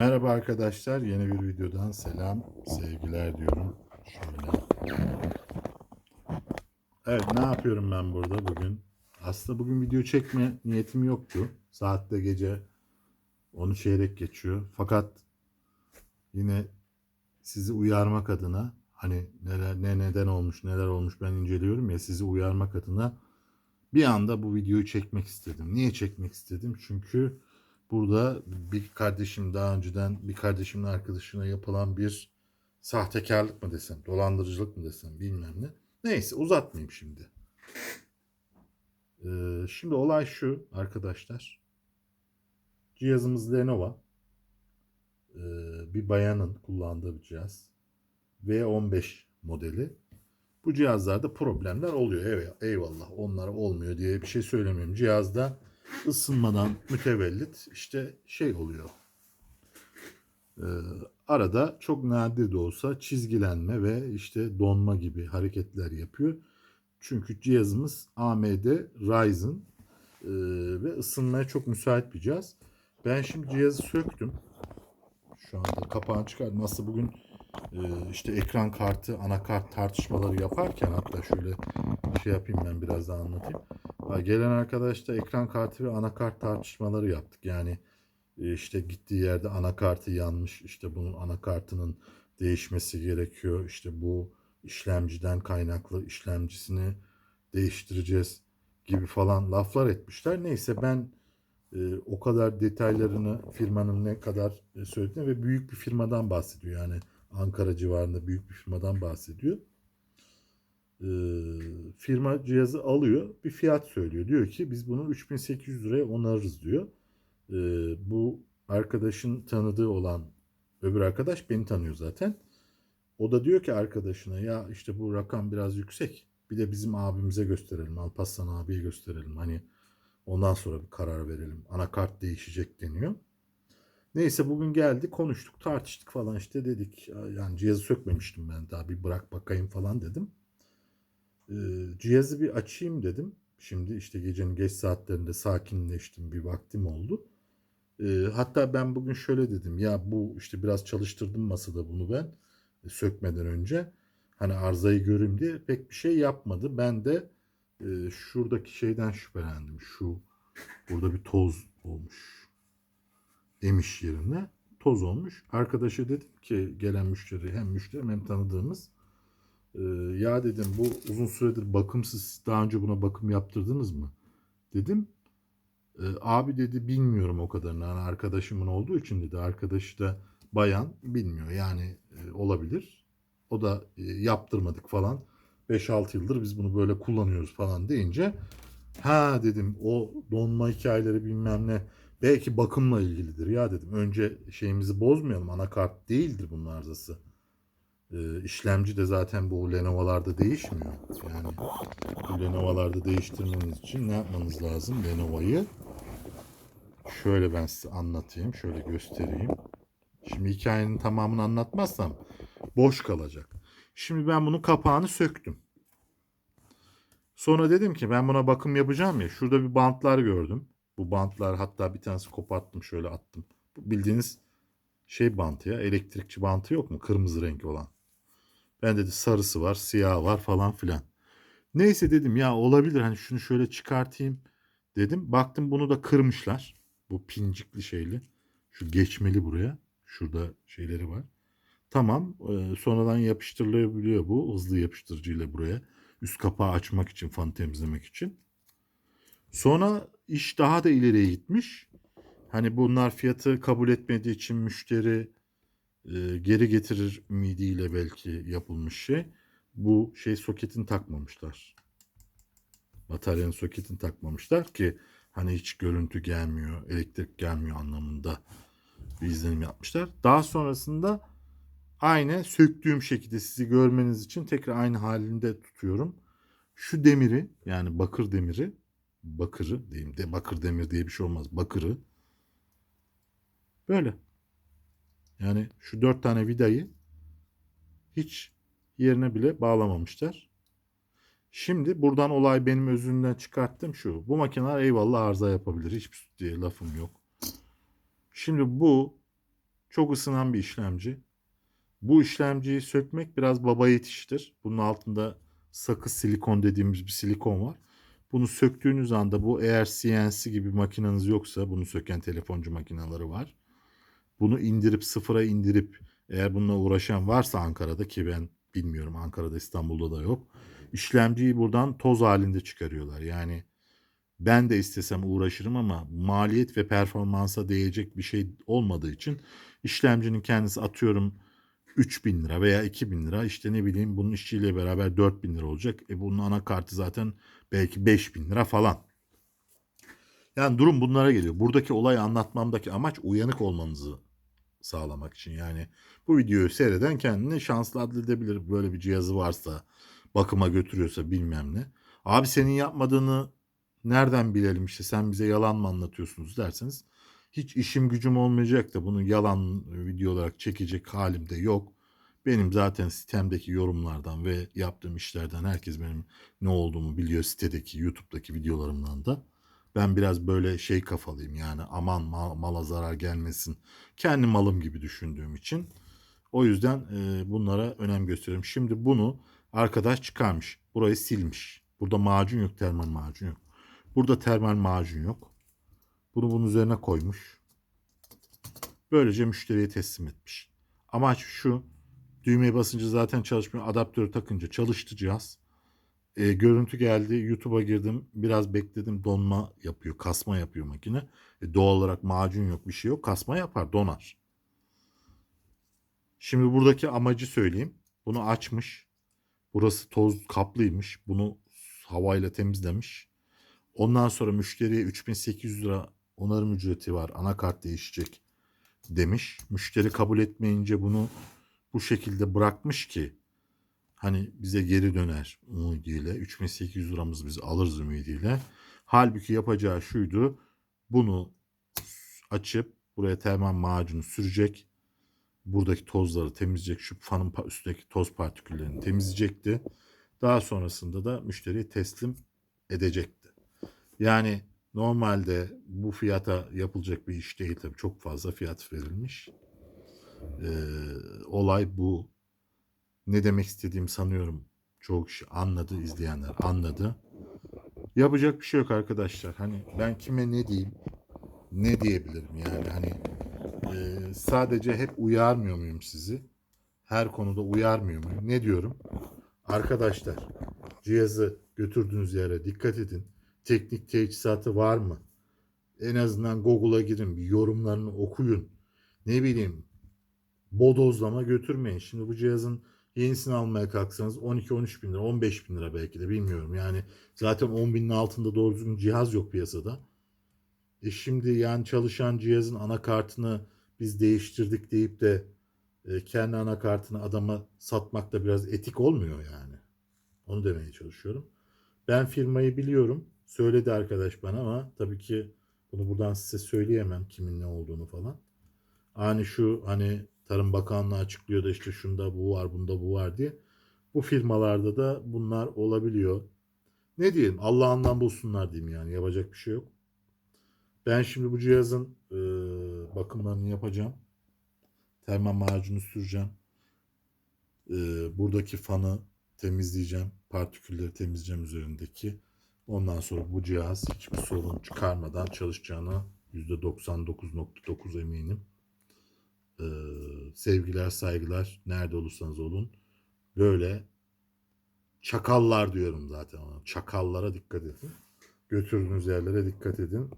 Merhaba arkadaşlar, yeni bir videodan selam, sevgiler diyorum. Şöyle. Evet, ne yapıyorum ben burada bugün? Aslında bugün video çekme niyetim yoktu. Saat de gece 10 çeyrek geçiyor. Fakat yine sizi uyarmak adına hani neler ne neden olmuş, neler olmuş ben inceliyorum ya sizi uyarmak adına bir anda bu videoyu çekmek istedim. Niye çekmek istedim? Çünkü burada bir kardeşim daha önceden bir kardeşimin arkadaşına yapılan bir sahtekarlık mı desem, dolandırıcılık mı desem bilmem ne. Neyse uzatmayayım şimdi. Ee, şimdi olay şu arkadaşlar. Cihazımız Lenovo. Ee, bir bayanın kullandığı bir cihaz. V15 modeli. Bu cihazlarda problemler oluyor. Eyvallah onlar olmuyor diye bir şey söylemiyorum. Cihazda ısınmadan mütevellit işte şey oluyor. Ee, arada çok nadir de olsa çizgilenme ve işte donma gibi hareketler yapıyor. Çünkü cihazımız AMD Ryzen e, ve ısınmaya çok müsait bir cihaz. Ben şimdi cihazı söktüm. Şu anda kapağını çıkardım. Aslında bugün e, işte ekran kartı, anakart tartışmaları yaparken hatta şöyle şey yapayım ben biraz daha anlatayım. Gelen arkadaş da ekran kartı ve anakart tartışmaları yaptık. Yani e, işte gittiği yerde anakartı yanmış. İşte bunun anakartının değişmesi gerekiyor. İşte bu işlemciden kaynaklı işlemcisini değiştireceğiz gibi falan laflar etmişler. Neyse ben e, o kadar detaylarını firmanın ne kadar e, söylediğini ve büyük bir firmadan bahsediyor. Yani Ankara civarında büyük bir firmadan bahsediyor. E, firma cihazı alıyor, bir fiyat söylüyor. Diyor ki biz bunu 3800 liraya onarırız diyor. E, bu arkadaşın tanıdığı olan öbür arkadaş beni tanıyor zaten. O da diyor ki arkadaşına ya işte bu rakam biraz yüksek. Bir de bizim abimize gösterelim. Alparslan abiye gösterelim. Hani ondan sonra bir karar verelim. Anakart değişecek deniyor. Neyse bugün geldi konuştuk tartıştık falan işte dedik. Yani cihazı sökmemiştim ben daha bir bırak bakayım falan dedim. Ee, cihazı bir açayım dedim. Şimdi işte gecenin geç saatlerinde sakinleştim bir vaktim oldu. Ee, hatta ben bugün şöyle dedim ya bu işte biraz çalıştırdım masada bunu ben e, sökmeden önce. Hani arızayı göreyim diye pek bir şey yapmadı. Ben de e, şuradaki şeyden şüphelendim. Şu burada bir toz olmuş. Emiş yerine toz olmuş. Arkadaşa dedim ki gelen müşteri hem müşteri hem tanıdığımız e, ya dedim bu uzun süredir bakımsız daha önce buna bakım yaptırdınız mı? Dedim. E, abi dedi bilmiyorum o kadarını. Yani arkadaşımın olduğu için dedi. Arkadaşı da bayan bilmiyor. Yani e, olabilir. O da e, yaptırmadık falan. 5-6 yıldır biz bunu böyle kullanıyoruz falan deyince ha dedim o donma hikayeleri bilmem ne belki bakımla ilgilidir ya dedim. Önce şeyimizi bozmayalım. Anakart değildir bunun arızası. E, işlemci de zaten bu Lenovo'larda değişmiyor. Yani bu Lenovo'larda değiştirmeniz için ne yapmanız lazım? Lenovo'yu şöyle ben size anlatayım. Şöyle göstereyim. Şimdi hikayenin tamamını anlatmazsam boş kalacak. Şimdi ben bunun kapağını söktüm. Sonra dedim ki ben buna bakım yapacağım ya. Şurada bir bantlar gördüm. Bu bantlar hatta bir tanesi koparttım şöyle attım. Bu bildiğiniz şey bantı ya elektrikçi bantı yok mu? Kırmızı renk olan. Ben dedi sarısı var, siyahı var falan filan. Neyse dedim ya olabilir hani şunu şöyle çıkartayım dedim. Baktım bunu da kırmışlar. Bu pincikli şeyli. Şu geçmeli buraya. Şurada şeyleri var. Tamam. e, sonradan yapıştırılabiliyor bu. Hızlı yapıştırıcıyla buraya. Üst kapağı açmak için, fan temizlemek için. Sonra iş daha da ileriye gitmiş. Hani bunlar fiyatı kabul etmediği için müşteri e, geri getirir ümidiyle belki yapılmış şey. Bu şey soketini takmamışlar. Bataryanın soketini takmamışlar ki hani hiç görüntü gelmiyor, elektrik gelmiyor anlamında bir izlenim yapmışlar. Daha sonrasında aynı söktüğüm şekilde sizi görmeniz için tekrar aynı halinde tutuyorum. Şu demiri yani bakır demiri bakırı diyeyim de bakır demir diye bir şey olmaz. Bakırı böyle. Yani şu dört tane vidayı hiç yerine bile bağlamamışlar. Şimdi buradan olay benim özünden çıkarttım şu. Bu makineler eyvallah arıza yapabilir. Hiçbir diye lafım yok. Şimdi bu Çok ısınan bir işlemci. Bu işlemciyi sökmek biraz baba yiğit iştir. Bunun altında sakız silikon dediğimiz bir silikon var. Bunu söktüğünüz anda bu eğer CNC gibi makineniz yoksa bunu söken telefoncu makineleri var. Bunu indirip sıfıra indirip eğer bununla uğraşan varsa Ankara'da ki ben bilmiyorum Ankara'da İstanbul'da da yok. İşlemciyi buradan toz halinde çıkarıyorlar. Yani ben de istesem uğraşırım ama maliyet ve performansa değecek bir şey olmadığı için işlemcinin kendisi atıyorum 3000 lira veya 2000 lira işte ne bileyim bunun işçiyle beraber 4000 lira olacak. E bunun anakartı zaten belki 5000 lira falan. Yani durum bunlara geliyor. Buradaki olayı anlatmamdaki amaç uyanık olmanızı sağlamak için. Yani bu videoyu seyreden kendini şanslı adledebilir. Böyle bir cihazı varsa, bakıma götürüyorsa bilmem ne. Abi senin yapmadığını nereden bilelim işte sen bize yalan mı anlatıyorsunuz derseniz hiç işim gücüm olmayacak da bunu yalan video olarak çekecek halim de yok. Benim zaten sitemdeki yorumlardan ve yaptığım işlerden herkes benim ne olduğumu biliyor sitedeki YouTube'daki videolarımdan da. Ben biraz böyle şey kafalıyım yani aman mal, mala zarar gelmesin. Kendi malım gibi düşündüğüm için. O yüzden e, bunlara önem gösteriyorum. Şimdi bunu arkadaş çıkarmış. Burayı silmiş. Burada macun yok, termal macun yok. Burada termal macun yok. Bunu bunun üzerine koymuş. Böylece müşteriye teslim etmiş. Amaç şu. Düğmeye basınca zaten çalışmıyor. Adaptörü takınca çalıştı cihaz. E, görüntü geldi. YouTube'a girdim. Biraz bekledim. Donma yapıyor. Kasma yapıyor makine. E, doğal olarak macun yok bir şey yok. Kasma yapar. Donar. Şimdi buradaki amacı söyleyeyim. Bunu açmış. Burası toz kaplıymış. Bunu havayla temizlemiş. Ondan sonra müşteriye 3800 lira onarım ücreti var. Anakart değişecek demiş. Müşteri kabul etmeyince bunu bu şekilde bırakmış ki hani bize geri döner ümidiyle 3800 liramız biz alırız ümidiyle. Halbuki yapacağı şuydu. Bunu açıp buraya termal macunu sürecek. Buradaki tozları temizleyecek. Şu fanın üstündeki toz partiküllerini temizleyecekti. Daha sonrasında da müşteriye teslim edecekti. Yani normalde bu fiyata yapılacak bir iş değil tabii. Çok fazla fiyat verilmiş. Ee, olay bu. Ne demek istediğimi sanıyorum çok kişi anladı, izleyenler anladı. Yapacak bir şey yok arkadaşlar. Hani ben kime ne diyeyim, ne diyebilirim yani hani e, sadece hep uyarmıyor muyum sizi? Her konuda uyarmıyor muyum? Ne diyorum? Arkadaşlar cihazı götürdüğünüz yere dikkat edin. Teknik teçhizatı var mı? En azından Google'a girin, bir yorumlarını okuyun. Ne bileyim, bodozlama götürmeyin. Şimdi bu cihazın yenisini almaya kalksanız 12-13 bin lira, 15 bin lira belki de bilmiyorum. Yani zaten 10 binin altında doğru düzgün cihaz yok piyasada. E şimdi yani çalışan cihazın anakartını biz değiştirdik deyip de e, kendi anakartını adama satmak da biraz etik olmuyor yani. Onu demeye çalışıyorum. Ben firmayı biliyorum. Söyledi arkadaş bana ama tabii ki bunu buradan size söyleyemem kimin ne olduğunu falan. Hani şu hani Tarım Bakanlığı açıklıyor da işte şunda bu var bunda bu var diye. Bu firmalarda da bunlar olabiliyor. Ne diyelim Allah'ından bulsunlar diyeyim yani yapacak bir şey yok. Ben şimdi bu cihazın e, bakımlarını yapacağım. Termal macunu süreceğim. E, buradaki fanı temizleyeceğim. Partikülleri temizleyeceğim üzerindeki. Ondan sonra bu cihaz hiçbir sorun çıkarmadan çalışacağına %99.9 eminim. Ee, sevgiler, saygılar nerede olursanız olun. Böyle çakallar diyorum zaten ona. Çakallara dikkat edin. Götürdüğünüz yerlere dikkat edin.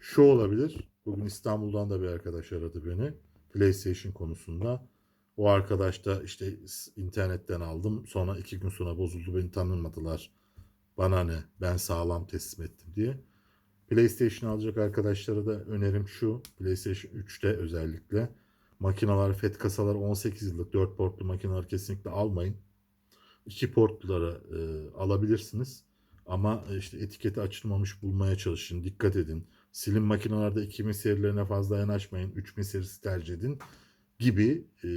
Şu olabilir. Bugün İstanbul'dan da bir arkadaş aradı beni. PlayStation konusunda. O arkadaş da işte internetten aldım. Sonra iki gün sonra bozuldu. Beni tanımadılar. Bana ne? Ben sağlam teslim ettim diye. PlayStation alacak arkadaşlara da önerim şu. PlayStation 3'te özellikle. Makinalar, FET kasalar 18 yıllık 4 portlu makineler kesinlikle almayın. 2 portluları e, alabilirsiniz. Ama e, işte etiketi açılmamış bulmaya çalışın. Dikkat edin. Silim makinelerde 2000 serilerine fazla yanaşmayın. 3000 serisi tercih edin gibi e,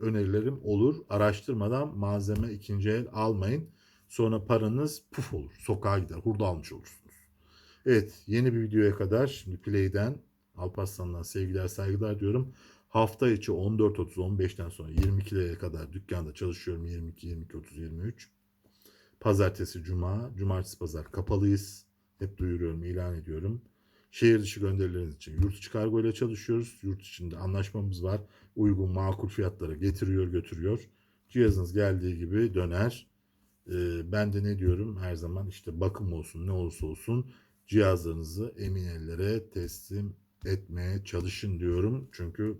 önerilerim olur. Araştırmadan malzeme ikinci el almayın. Sonra paranız puf olur. Sokağa gider. Hurda almış olursunuz. Evet yeni bir videoya kadar şimdi Play'den Alparslan'dan sevgiler saygılar diyorum. Hafta içi 14.30-15'ten sonra 22'lere kadar dükkanda çalışıyorum. 22, 22, 30, 23. Pazartesi, cuma, cumartesi, pazar kapalıyız. Hep duyuruyorum, ilan ediyorum. Şehir dışı gönderileriniz için yurt içi kargo ile çalışıyoruz. Yurt içinde anlaşmamız var. Uygun, makul fiyatlara getiriyor, götürüyor. Cihazınız geldiği gibi döner. Ee, ben de ne diyorum her zaman işte bakım olsun ne olursa olsun cihazlarınızı emin ellere teslim etmeye çalışın diyorum. Çünkü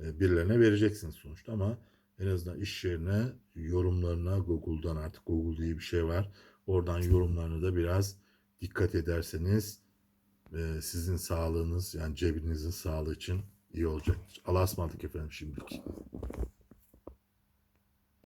e, birilerine vereceksiniz sonuçta ama en azından iş yerine yorumlarına Google'dan artık Google diye bir şey var. Oradan yorumlarına da biraz dikkat ederseniz e, sizin sağlığınız yani cebinizin sağlığı için iyi olacaktır. Allah'a ısmarladık efendim şimdilik.